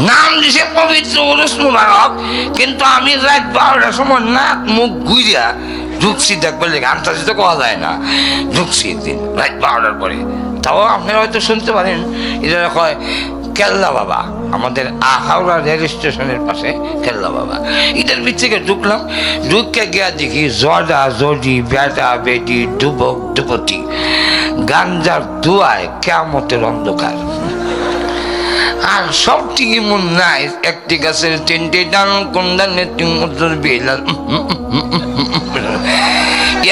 নাম দিছে পবিত্র উরুস মুবারক কিন্তু আমি রাত বারোটার সময় নাক মুখ ঘুরিয়া ঢুকছি দেখবার লেগে তো কওয়া যায় না। ঢুকছি একদিন, রাত বারোটার পরে। তাও আপনারা হয়তো শুনতে পারেন এটা কয়, কেল্লা বাবা, আমাদের আহাওড়া রেল স্টেশনের পাশে কেল্লা বাবা। এটার থেকে ঢুকলাম, ঢুকে গিয়া দেখি জডা জডি বেটা বেটি ডুবক, ডুবতি। গাঞ্জার দুয়ায় কেমতের অন্ধকার। আর সব ঠিকই মন নাই, একটি গাছের তিনটি ডান মধ্যে বেলাল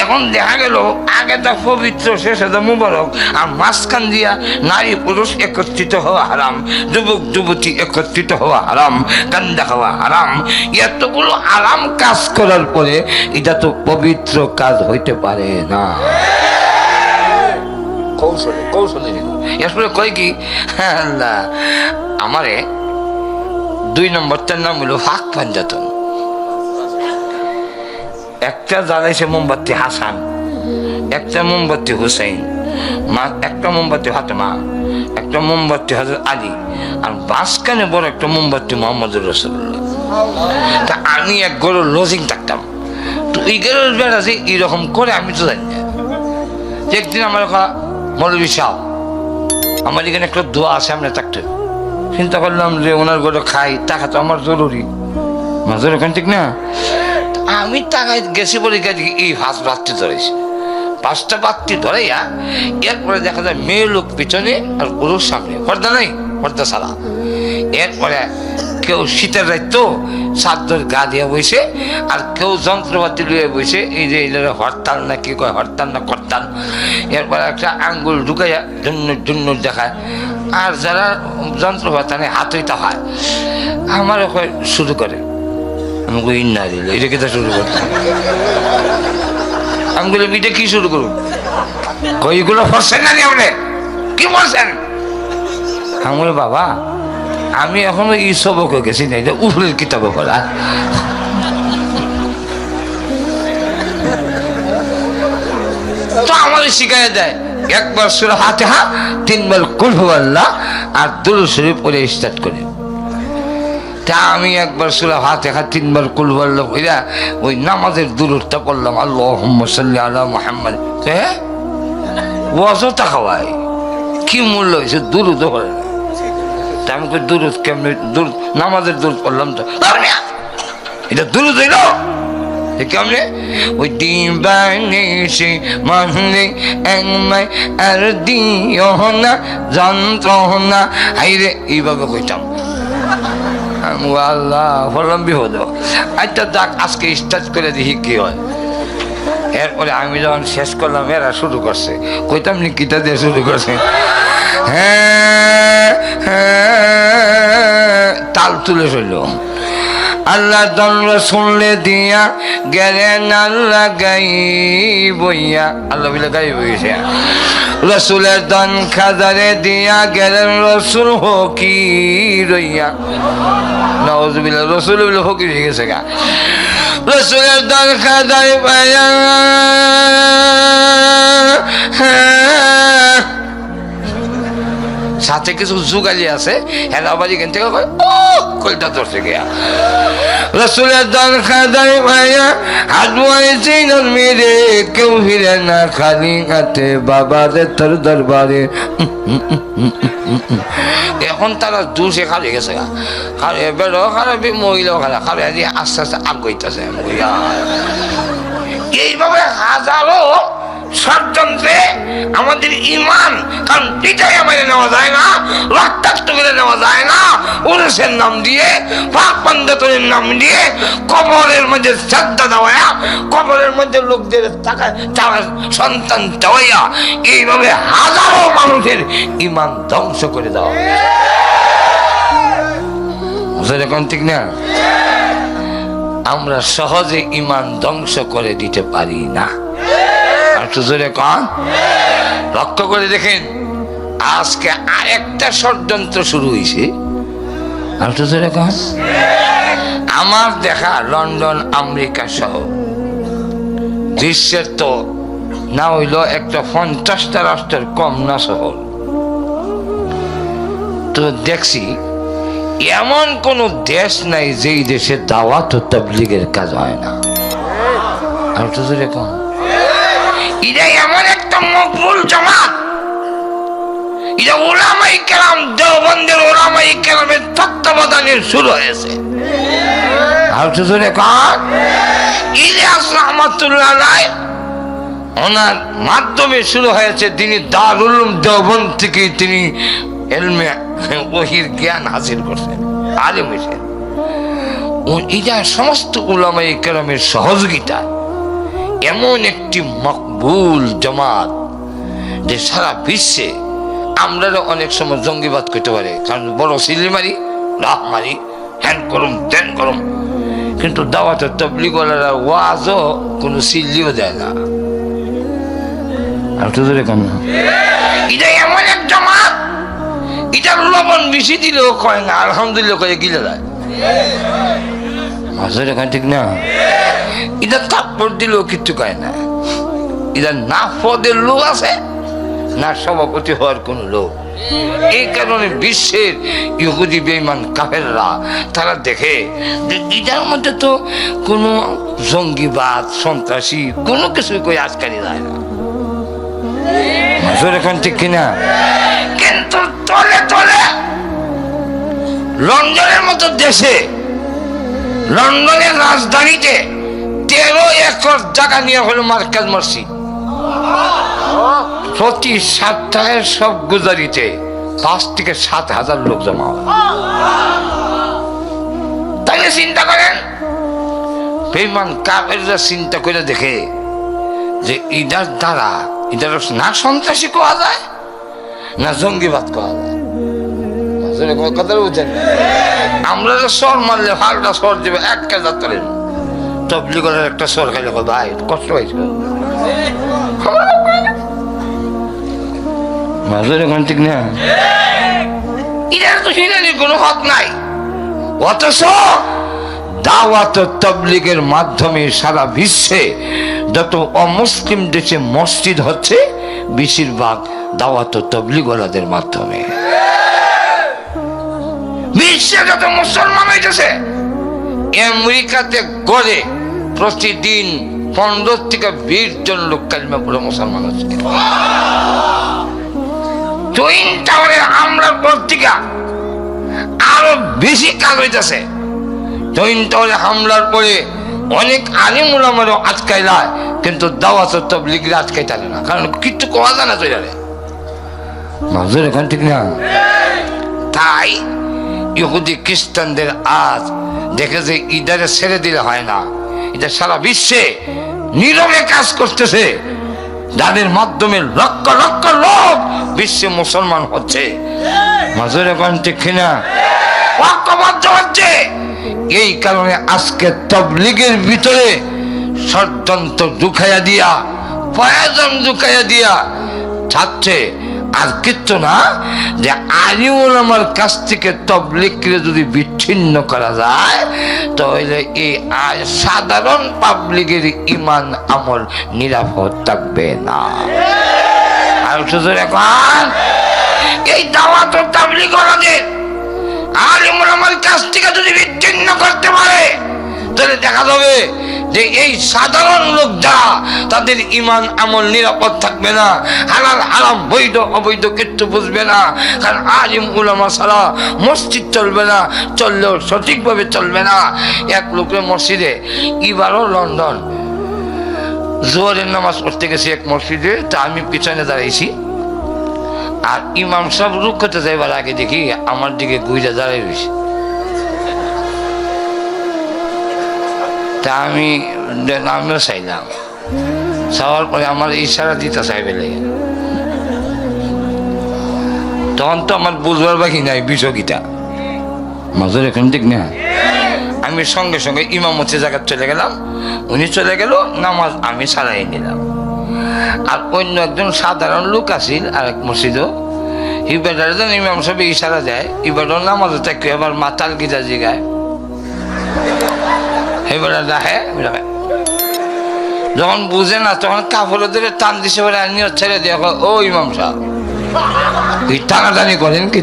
এখন দেখা গেল, আগে তো পবিত্র, শেষে তো মুবারক, আর মাঝখান দিয়া নারী পুরুষ একত্রিত হওয়া হারাম, যুবক, যুবতী একত্রিত হওয়া হারাম, গান্দা খাওয়া হারাম। এতগুলো আরাম কাজ করার পরে এটা তো পবিত্র কাজ হইতে পারে না। কৌশলে কৌশলে। এরপরে কয় কি? আল্লাহ, আমারে দুই নম্বরটার নাম হলো ফাঁক পাঞ্জাতন। একটা জ্বালাইছে মোমবাতি হাসান, একটা মোমবাতি হুসাইন একটা মোমবাতি ফাতেমা, একটা মোমবাতি হজরত আলী, আর বাসকানে বড় একটা মোমবাতি মোহাম্মদ রসুল্লাহ তা আমি এক গরু লজিং থাকতাম। তো এই গরুর বেড়া যে এইরকম করে আমি তো জানি না। একদিন আমার কথা মৌলবী সাহ আমার এখানে একটা দোয়া আছে আমরা থাকতে। চিন্তা করলাম যে ওনার গরু খাই, টাকা তো আমার জরুরি। মাঝের ওখান ঠিক না? আমি টাকায় গেছি বলে গেছি, এই হাঁস বাত্তি ধরেছি। পাঁচটা বাত্তি ধরাইয়া এরপরে দেখা যায় মেয়ে লোক পিছনে আর গরুর সামনে। পর্দা নাই, পর্দা ছাড়া। এরপরে কেউ শীতের রাত তো সাদ্দর গা দিয়ে বসে আর কেউ যন্ত্রপাতি লুয়ে বসে এই যে এদের হরতাল না কি কয়, হরতাল না করতাল। এরপর একটা আঙ্গুল ঢুকাইয়া জন্য জন্য দেখায়, আর যারা যন্ত্রপাতি নেই হাতইটা হয়। আমার ওখানে শুরু করে। আমি কই না দিলে এটা কেটে শুরু করতাম আমি বললাম এটা কি শুরু করুন? কইগুলো ফসছেন না আপনি? কি বলছেন আমি বাবা আমি এখনও ই সবকে গেছি না এটা উফরের কিতাবে পড়া। তো আমাদের শিখাই দেয়, একবার সুরা হাতে হা তিনবার কুলহু আল্লাহ আর দুরু শরীফ পরে স্টার্ট করে। তা আমি একবার সুরা হাতে হা তিনবার কুলহু আল্লাহ কইরা ওই নামাজের দূরটা করলাম আল্লাহ সাল্লি আলা মোহাম্মদ। হ্যাঁ অযথা খাওয়াই কি মূল্য হয়েছে দুরুদ করে না তা আমি দুরুদ কেমনি দূর নামাজের দূর করলাম তো। এটা দুরুদ হইল কেমনে? ওই বানিয়েছে মানে একমাই আর দিও না যন্ত্রণা হাইরে এইভাবে কইতাম। আল্লাহ, বললাম, বিপদ আচ্ছা যাক, আজকে স্টার্ট করে দেখি কি হয়। এরপরে আমি যখন শেষ করলাম, এরা শুরু করছে। কইতাম নি কিতা দিয়ে শুরু করছে? তাল তুলে চলল আল্লাহ দন্ড শুনলে দিয়া গেলেন আল্লাহ গাই বইয়া আল্লাহ বলে গাই বইছে রসুলের দন খাজারে দিয়া গেলেন রসুল হকি রইয়া নওয়াজবিল্লাহ রসুল বলে হকি হয়ে গেছে গা। রসুলের দন খাজারে পাইয়া সাথে কিছু যুগালি আছে হ্যাঁ আবার এখান ও, কলটা ধরছে গিয়া। রসুলের দল খাদাই ভাইয়া, হাত বয়েছে মেরে, কেউ ফিরে না খালি হাতে বাবারে তোর দরবারে। এখন তারা দুষে খালি গেছে গা। খালি বেড়ো খারাপি মহিলাও খালি আজি আস্তে আস্তে আগাইতেছে এইভাবে হাজারো ষড়যন্ত্রে আমাদের ইমান কারণ পিঠাইয়া মেরে নেওয়া যায় না, রক্তাক্ত করে নেওয়া যায় না। উরুষের নাম দিয়ে পাক নাম দিয়ে কবরের মধ্যে শ্রদ্ধা দেওয়া, কবরের মধ্যে লোকদের টাকা টাকা সন্তান দেওয়া, এইভাবে হাজারো মানুষের ইমান ধ্বংস করে দেওয়া। এখন ঠিক না? আমরা সহজে ইমান ধ্বংস করে দিতে পারি না। একটু জোরে কন। লক্ষ্য করে দেখেন, আজকে আরেকটা ষড়যন্ত্র শুরু হয়েছে একটু জোরে কন। আমার দেখা লন্ডন, আমেরিকা সহ বিশ্বের তো না হইল একটা পঞ্চাশটা রাষ্ট্রের কম না শহর তো দেখছি, এমন কোন দেশ নাই যেই দেশে দাওয়াত ও তাবলিগের কাজ হয় না। আর তো কম এটা এমন একটা মকবুল জামাত। এটা ওলামাই কেরাম, দেওবন্দের ওলামাই কেরামের তত্ত্বাবধানে শুরু হয়েছে। ওনার মাধ্যমে শুরু হয়েছে তিনি দারুল দেওবন্দ থেকে তিনি এলমে ওহির জ্ঞান হাসিল করছেন, আলিম ও- এটা সমস্ত উলামাই কেরামের সহযোগিতা এমন একটি মকবুল জামাত, যে সারা বিশ্বে আমরা অনেক সময় জঙ্গিবাদ করতে পারে। কারণ বড় সিলি মারি রাহ মারি হ্যান করুম, ত্যান করুম। কিন্তু দাওয়াতের তবলিগলারা ওয়াজও কোনো সিল্লিও দেয় না। আর তো ধরে কেন এটা এমন এক জামাত, এটার লবণ বেশি দিলেও কয় না, আলহামদুলিল্লাহ করে গিলে দেয়। মাঝের এখান ঠিক না? এটা থাপ্পড় দিলেও কিচ্ছু কয় না। এটা না পদের লোক আছে, না সভাপতি হওয়ার কোন লোক। এই কারণে বিশ্বের ইহুদি বেইমান কাফেররা, তারা দেখে যে এটার মধ্যে তো কোনো জঙ্গিবাদ, সন্ত্রাসী, কোনো কিছু কই আজকালি যায় না এখান ঠিক কিনা? কিন্তু তলে তলে লন্ডনের মতো দেশে, লন্ডনের রাজধানীতে তেরো একর জায়গা নিয়ে হলো মার্কাজ মসজিদ। প্রতি সপ্তাহে সব গুজারিতে পাঁচ থেকে সাত হাজার লোক জমা তাহলে চিন্তা করেন বেমান কাবেররা চিন্তা করে দেখে যে ইদার দ্বারা ইদার না সন্ত্রাসী কোয়া যায়, না জঙ্গিবাদ কোয়া যায়। আমরা যে সর মারলে ফালটা সর দেবে, এক কাজ তবলিগের একটা সর খাইলে ভাই কষ্ট হয়েছে। মাঝের ওখান ঠিক না? এটার তো হিনানির কোনো হক নাই। অথচ দাওয়াত তবলিগের মাধ্যমে সারা বিশ্বে যত অমুসলিম দেশে মসজিদ হচ্ছে, বেশিরভাগ দাওয়াত তবলিগলাদের মাধ্যমে। বিশ্বে যত মুসলমান হইতেছে, আমেরিকাতে গড়ে প্রতিদিন পনেরো থেকে বিশ জন লোক কালিমা পড়ে মুসলমান হচ্ছে। টুইন টাওয়ারে আমরা পত্রিকা আরও বেশি কাজ হইতেছে। টুইন টাওয়ারে হামলার পরে অনেক আলিম উলামারও আটকাইলায় কিন্তু দাওয়াত ও তবলিগরা আটকাইতে পারে না। কারণ কিচ্ছু কোয়া জানে মাজুর এখান ঠিক না। তাই ইহুদি খ্রিস্টানদের আজ দেখে যে ইদারে ছেড়ে দিলে হয় না। এটা সারা বিশ্বে নীরবে কাজ করতেছে। যাদের মাধ্যমে লক্ষ লক্ষ লোক বিশ্বে মুসলমান হচ্ছে। এই কারণে আজকে তবলিগের ভিতরে ষড়যন্ত্র ঢুকাইয়া দিয়া, প্রয়োজন ঢুকাইয়া দিয়া ছাড়ছে আর কিচ্ছু না যে আলিউল আমার কাছ থেকে তবলিগকে যদি বিচ্ছিন্ন করা যায়, তাহলে এই সাধারণ পাবলিকের ইমান আমল নিরাপদ থাকবে না। আর শুধু এখন এই দাওয়াত ও তাবলিগ ওনাদের আলিমুল আমার কাছ থেকে যদি বিচ্ছিন্ন করতে পারে, তাহলে দেখা যাবে যে এই সাধারণ লোক যারা, তাদের ইমান, আমল নিরাপদ থাকবে না। হালাল, হারাম, বৈধ, অবৈধ কিচ্ছু বুঝবে না। কারণ আলিম উলামা ছাড়া মসজিদ চলবে না, চললেও সঠিকভাবে চলবে না। এক লোকের মসজিদে, এবারও লন্ডন। জোয়ারের নামাজ পড়তে গেছি এক মসজিদে, তা আমি পিছনে দাঁড়াইছি। আর ইমাম সব রুখতে যাইবার আগে দেখি, আমার দিকে গুইরা দাঁড়াই রয়েছে তা আমি আমিও চাইলাম। চাওয়ার পরে আমার ইশারা দিতে চাইবে লেগে তখন তো আমার বুঝবার বাকি নাই বিষয়কিটা। মাজুর এখন ঠিক না। আমি সঙ্গে সঙ্গে ইমামতি জায়গায় চলে গেলাম। উনি চলে গেল, নামাজ আমি সারাই নিলাম। আর অন্য একজন সাধারণ লোক আছিল আর এক মসজিদও ইবাদার যেন ইমাম সাহেব ইশারা দেয় ইবাদর নামাজ থাকে এবার মাতাল গিজা জিগায়। এবার দেখে যখন বুঝে না, তখন কাপড়ে ধরে টান দিছে বলে আনি ছেড়ে দিয়ে ও ইমাম সাহেব, এই টানাটানি করেন কি?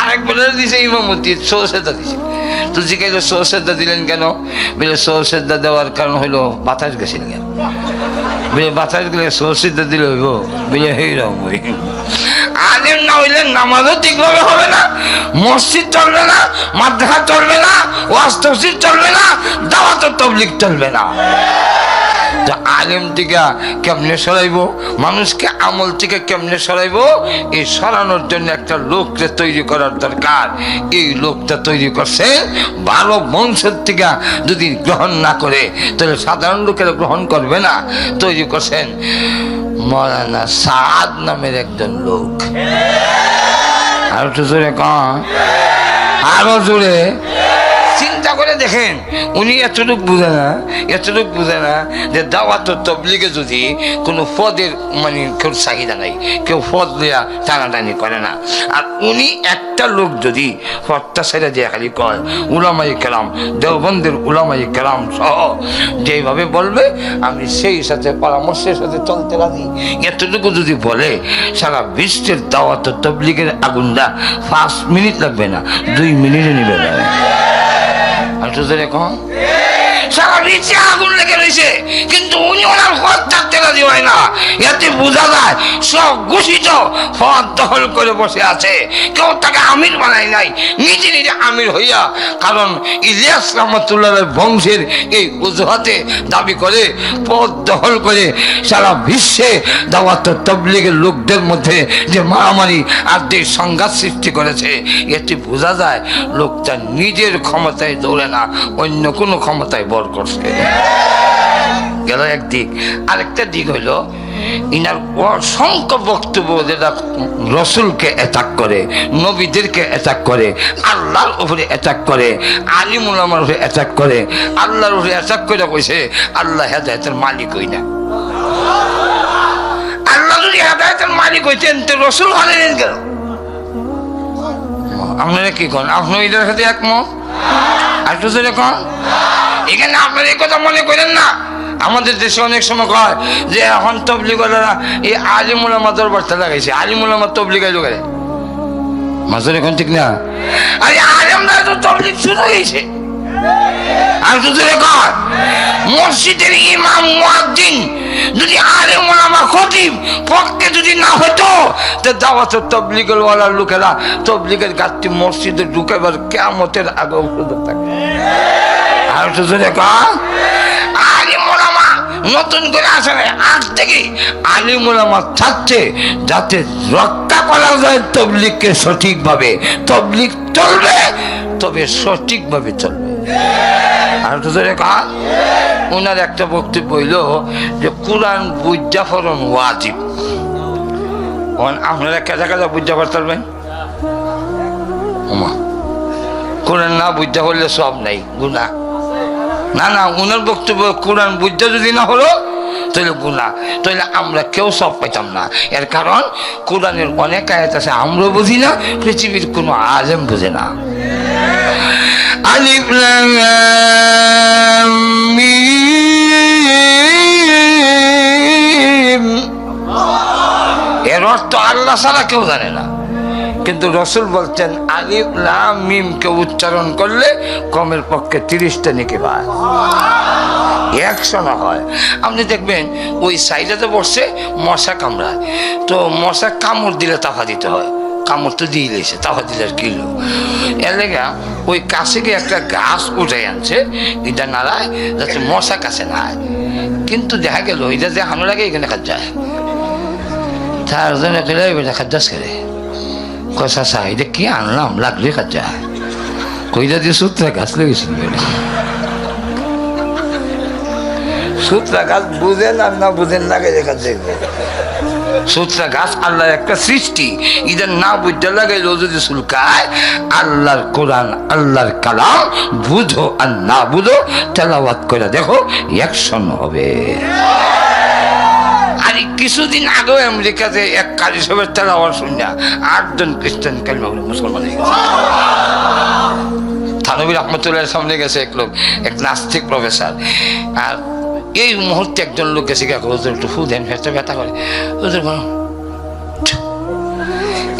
আরেক বলে দিছে ইমামতি সৌসেদা দিছে। তো জিজ্ঞাসা সৌসেদা দিলেন কেন? বলে সৌসেদা দেওয়ার কারণ হলো বাতাস গেছিল কেন বলে, বাতাস গেলে সৌসেদা দিলে হইব? বলে হেইরকম আলিম না হইলে নামাজও ঠিকভাবে হবে না, মসজিদ চলবে না, মাদ্রাসা চলবে না ওয়াস্তসিদ চলবে না দাওয়াত তবলিক চলবে না। তো আলেম থেকে কেমনে সরাইব? মানুষকে আমল থেকে কেমনে সরাইব? এই সরানোর জন্য একটা লোককে তৈরি করার দরকার। এই লোকটা তৈরি করছে ভালো বংশের থেকে যদি গ্রহণ না করে, তাহলে সাধারণ লোকেরা গ্রহণ করবে না। তৈরি করছেন মৌলানা সাদ নামের একজন লোক। আর একটু জোরে কন। আরও জোরে। চিন্তা করে দেখেন, উনি এতটুকু বুঝে না, এতটুক বুঝে না যে দাওয়াত তবলিগে যদি কোনো পদের মানে কেউ চাহিদা নাই, কেউ পদ দেওয়া টানাটানি করে না। আর উনি একটা লোক যদি পদটা ছেড়ে দিয়ে খালি কয় উলামাই কেরাম, দেওবন্দের উলামাই কেরাম সহ যেভাবে বলবে, আমি সেই সাথে পরামর্শের সাথে চলতে রাজি। এতটুকু যদি বলে, সারা বিশ্বের দাওয়াত তবলিগের আগুনটা পাঁচ মিনিট লাগবে না, দুই মিনিটে নিবে না। আর তো দেখুন বিশ্বে আগুন লেগে রয়েছে কিন্তু উনি ওনার পথ থাকতে রাজি হয় না। এতে বোঝা যায়, সব ঘোষিত পথ দখল করে বসে আছে। কেউ তাকে আমির বানায় নাই, নিজে নিজে আমির হইয়া। কারণ ইলিয়াস রহমতুল্লাহ বংশের এই অজুহাতে দাবি করে পদ দখল করে সারা বিশ্বে দাওয়াত তবলিগের লোকদের মধ্যে যে মারামারি আর যে সংঘাত সৃষ্টি করেছে এটি বোঝা যায়, লোকটা নিজের ক্ষমতায় দৌড়ে না, অন্য কোনো ক্ষমতায় বর করছে গেল একদিক আরেকটা দিক হইল ইনার অসংখ্য বক্তব্য যেটা রসুলকে অ্যাটাক করে, নবীদেরকে অ্যাটাক করে, আল্লাহর উপরে অ্যাটাক করে, আলিমুল আমার উপরে অ্যাটাক করে, আল্লাহর উপরে অ্যাটাক করে কইছে, আল্লাহ হেদায়তের মালিক হই না। আল্লাহ যদি হেদায়তের মালিক হইতেন, তো রসুল হলেন কেন? আপনারা কি করেন আপনি এটার সাথে একমত? একটু জোরে কন। এখানে আপনারা এই কথা মনে করেন না? আমাদের দেশে অনেক সময় কয় যে এখন তবলিগলারা এই আলিমুলামা দরবারটা লাগাইছে আলিমুলামা তবলিগ আইলো করে মাঝে এখন ঠিক না? আরে আলিমরা তো তবলিগ শুরু হয়েছে। আর তো জোরে কর মসজিদের ইমাম মুয়াজ্জিন যদি আলেম ওলামা খতিব পক্ষে যদি না হতো তো দাওয়াত তবলিগের ওয়ালার লোকেরা, তবলিগের গাছটি মসজিদে ঢুকাবার কেমতের আগে উপস্থিত থাকে। আর তো জোরে কর নতুন করে আসে আজ থেকে আলিম ওলামা থাকছে যাতে রক্ষা করা যায় তবলিগকে সঠিকভাবে। তবলিগ চলবে, তবে সঠিকভাবে চলবে। আর তো ধরে ওনার একটা বক্তব্য হইল যে, কোরআন বুঝা ফরন ওয়াজিব। আপনারা কেজা কেজা বুঝা পারতেন কোরআন না বুঝতে পারলে সব নাই গুণা না না, ওনার বক্তব্য কোরআন বুঝা যদি না হলো, তাহলে গুণা তাহলে আমরা কেউ সব পাইতাম না। এর কারণ, কোরআনের অনেক আয়াত আছে আমরা বুঝি না, পৃথিবীর কোনো আলেম বুঝে না। আলিফ অর্থ আল্লাহ ছাড়া কেউ জানে না। কিন্তু রসুল বলছেন আলিফ লাম মিমকে উচ্চারণ করলে কমের পক্ষে তিরিশটা নিকে পায়। না হয়। আপনি দেখবেন, ওই সাইডেতে বসছে, মশা কামড়ায়। তো মশা কামড় দিলে তাফা দিতে হয়। কামড় তো দিয়ে দিয়েছে তাফা দিলে আর কিলো এর লেগা ওই কাছে গিয়ে একটা গাছ উঠে আনছে, এটা নাড়ায়, যাতে মশা কাছে না কিন্তু দেখা গেল, এটা যে হানো লাগে, এখানে কাজ যায়। তার জন্য কেলে এটা খাদ্যাস করে কষা চা এটা কি আনলাম লাগলে যায় কইটা দিয়ে সূত্রে গাছ লেগেছিল সূত্রা গাছ বুঝেন আর না বুঝেন লাগে দেখা দেখবে সূত্রা গাছ আল্লাহর একটা সৃষ্টি ইদের না বুঝতে লাগাইলেও যদি সুলকায় আল্লাহর কোরআন আল্লাহর কালাম বুঝো আর না বুঝো তেলাওয়াত করে দেখো একশন হবে আর কিছুদিন আগেও আমেরিকাতে এক কাজী সবের তেলাওয়াত শুনিয়া আটজন খ্রিস্টান কালিমা মুসলমান হয়ে গেছে। থানবী রহমতুল্লাহ সামনে গেছে এক লোক, এক নাস্তিক প্রফেসর। আর এই মুহূর্তে একজন লোক গেছে হুজুর, একটু ফু দেন ফেরতে ব্যথা করে। হুজুর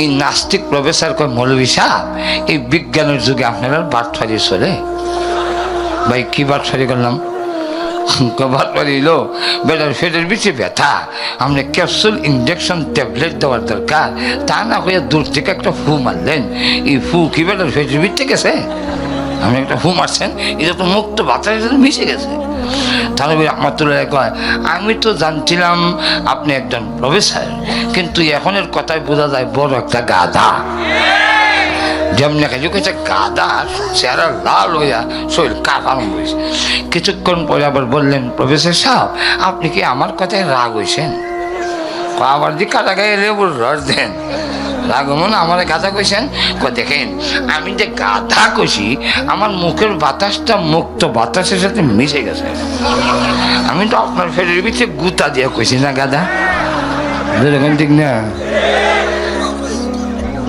এই নাস্তিক প্রফেসর কয় মৌলবী সাহেব, এই বিজ্ঞানের যুগে আপনারা বাটফারি চলে। ভাই, কি বাটফারি করলাম? কভার পারিল বেটার ফেটের বেশি ব্যথা। আপনি ক্যাপসুল ইঞ্জেকশন ট্যাবলেট দেওয়ার দরকার। তা না হয়ে দূর থেকে একটা ফু মারলেন। এই ফু কি বেটার ফেটের ভিতরে গেছে? আপনি একটা ফু মারছেন, এটা তো মুক্ত বাতাসের মিশে গেছে। তাহলে রহমতুল্লাহ কয়, আমি তো জানছিলাম আপনি একজন প্রফেসর, কিন্তু এখনের কথায় বোঝা যায় বড় একটা গাধা। যেমনি কাজু কেছে গাদা চেহারা লাল হইয়া শরীর কাঁপানো হয়েছে কিছুক্ষণ পরে আবার বললেন, প্রফেসর সাহেব, আপনি কি আমার কথায় রাগ হয়েছেন আবার দি কাটা গায়ে লেবুর রস দেন, রাগ মনে আমার গাধা কইছেন? দেখেন, আমি যে গাধা কইছি, আমার মুখের বাতাসটা মুক্ত বাতাসের সাথে মিশে গেছে। আমি তো আপনার ফেরের ভিতরে গুতা দিয়ে কইছি না গাধা। ঠিক না?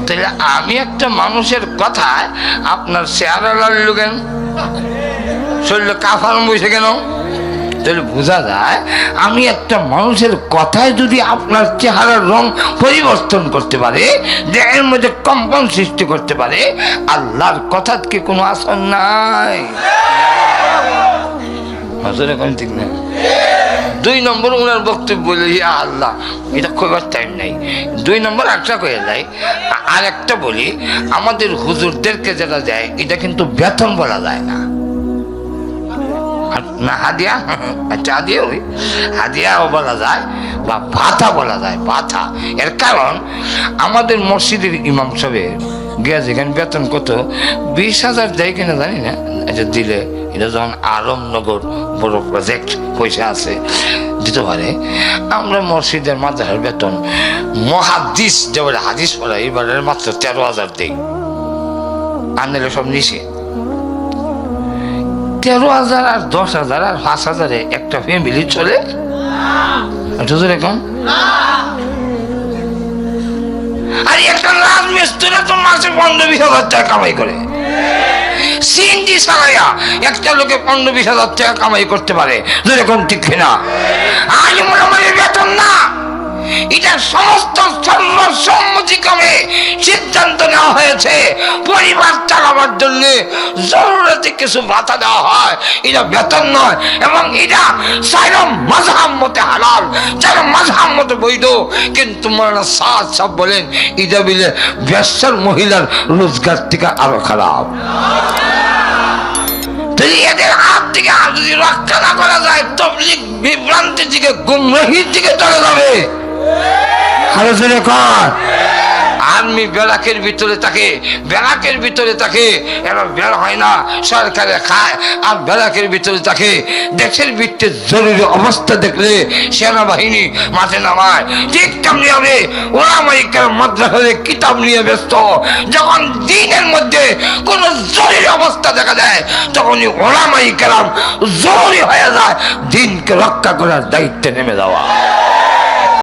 তাহলে আমি একটা মানুষের কথায় আপনার চেহারা লাগল কেন? শরীরে কাফার বসে কেন? তাহলে বোঝা যায় আমি একটা মানুষের কথায় যদি আপনার চেহারার রং পরিবর্তন করতে পারে দেহের মধ্যে কম্পন সৃষ্টি করতে পারে, আল্লাহর কথার কি কোনো আসন নাই? আসলে কোন ঠিক না দুই নম্বর ওনার বক্তব্য বলে আল্লাহ, এটা কইবার টাইম নাই। দুই নম্বর একটা কয়ে যায় আর একটা বলি, আমাদের হুজুরদেরকে যেটা দেয়, এটা কিন্তু বেতন বলা যায় না। না, হাদিয়া? আচ্ছা হাদিয়া ওই। হাদিয়াও বলা যায় বা ভাতা বলা যায় এর কারণ, আমাদের মসজিদের ইমাম সাহেবের গিয়া যেখানে বেতন কত, বিশ হাজার দেয় কিনা জানি না এটা দিলে এটা যখন আলমনগর বড় প্রজেক্ট পয়সা আছে, দিতে পারে। আমরা মসজিদের মাদ্রাসার বেতন মহাদিস যেবার হাদিস পড়া, এবারের মাত্র তেরো হাজার দেই। আনলে সব নিষেধ তেরো হাজার আর দশ হাজার আর পাঁচ হাজারে একটা ফ্যামিলি চলে। জোরে আর একটা রাজমিস্ত্রি তো মাসে পনেরো বিশ হাজার টাকা কামাই করে। সিএনজি চালাইয়া একটা লোকে পনেরো বিশ হাজার টাকা কামাই করতে পারে। যেরকম ঠিক না আজ মনে বেতন না। এটা সমস্ত সর্বসম্মতিক্রমে সিদ্ধান্ত নেওয়া হয়েছে। পরিবার চালাবার জন্য জরুরতে কিছু ভাতা দেওয়া হয়। এটা বেতন নয়, এবং এটা সাইরম মাঝহাম মতে হালাল। যারা মাঝহাম মতে বৈধ। কিন্তু মারা সাদ সাহ বলেন এটা বিলে ব্যবসার মহিলার রোজগার থেকে আরও খারাপ। এদের হাত যদি রক্ষা না করা যায়, তবলিগ বিভ্রান্তির দিকে, গুমরাহির দিকে চলে যাবে। জোরে কর। ব্যারাকের ভিতরে থাকে, ব্যারাকের ভিতরে থাকে এরা বের হয় না, সরকারে খায়, আর ব্যারাকের ভিতরে থাকে। দেশের ভিত্তে জরুরি অবস্থা দেখলে সেনাবাহিনী মাঠে নামায়। ঠিক তেমনি হবে ওরা আমারিকার মাদ্রাসারে কিতাব নিয়ে ব্যস্ত। যখন দিনের মধ্যে কোন জরুরি অবস্থা দেখা যায় তখনই ওলামাই কেরাম জরুরি হয়ে যায়, দিনকে রক্ষা করার দায়িত্বে নেমে যাওয়া।